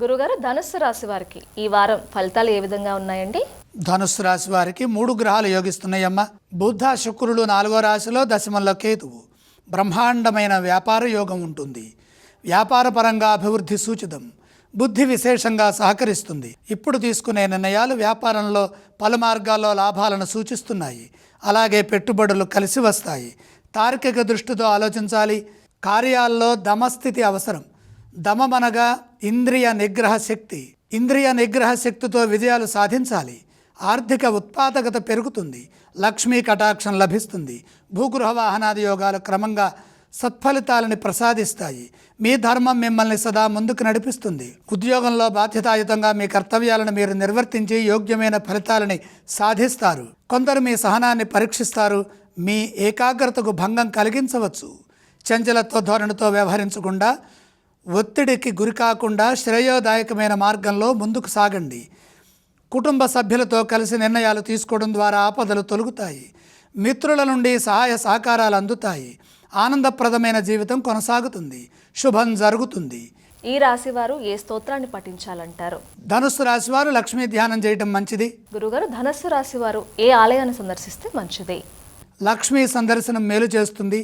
గురుగారు ధనుస్సు రాశి వారికి ఈ వారం ఫలితాలు ఏ విధంగా ఉన్నాయండి? ధనుస్సు రాశి వారికి మూడు గ్రహాలు యోగిస్తున్నాయమ్మా. బుద్ధ శుక్రుడు నాలుగో రాశిలో దశమంలో కేతువు. బ్రహ్మాండమైన వ్యాపార యోగం ఉంటుంది. వ్యాపార పరంగా అభివృద్ధి సూచితం. బుద్ధి విశేషంగా సహకరిస్తుంది. ఇప్పుడు తీసుకునే నిర్ణయాలు వ్యాపారంలో పలు మార్గాల్లో లాభాలను సూచిస్తున్నాయి. అలాగే పెట్టుబడులు కలిసి వస్తాయి. తార్కిక దృష్టితో ఆలోచించాలి. కార్యాల్లో దమస్థితి అవసరం. దమమనగా ఇంద్రియ నిగ్రహ శక్తి. ఇంద్రియ నిగ్రహ శక్తితో విజయాలు సాధించాలి. ఆర్థిక ఉత్పాదకత పెరుగుతుంది. లక్ష్మీ కటాక్షం లభిస్తుంది. భూగృహ వాహనాది యోగాలు క్రమంగా సత్ఫలితాలని ప్రసాదిస్తాయి. మీ ధర్మం మిమ్మల్ని సదా ముందుకు నడిపిస్తుంది. ఉద్యోగంలో బాధ్యతాయుతంగా మీ కర్తవ్యాలను మీరు నిర్వర్తించి యోగ్యమైన ఫలితాలని సాధిస్తారు. కొందరు మీ సహనాన్ని పరీక్షిస్తారు. మీ ఏకాగ్రతకు భంగం కలిగించవచ్చు. చంచలత్వ ధోరణితో వ్యవహరించకుండా ఒత్తిడికి గురి కాకుండా శ్రేయోదాయకమైన మార్గంలో ముందుకు సాగండి. కుటుంబ సభ్యులతో కలిసి నిర్ణయాలు తీసుకోవడం ద్వారా ఆపదలు తొలగుతాయి. మిత్రుల నుండి సహాయ సహకారాలు అందుతాయి. ఆనందప్రదమైన జీవితం కొనసాగుతుంది. శుభం జరుగుతుంది. ఈ రాశి వారు ఏ స్తోత్రాన్ని పఠించాలంటారు? ధనుస్సు రాశి వారు లక్ష్మీ ధ్యానం చేయటం మంచిది. గురుగారు ధనస్సు రాశి వారు ఏ ఆలయాన్ని సందర్శిస్తే మంచిది? లక్ష్మీ సందర్శనం మేలు చేస్తుంది.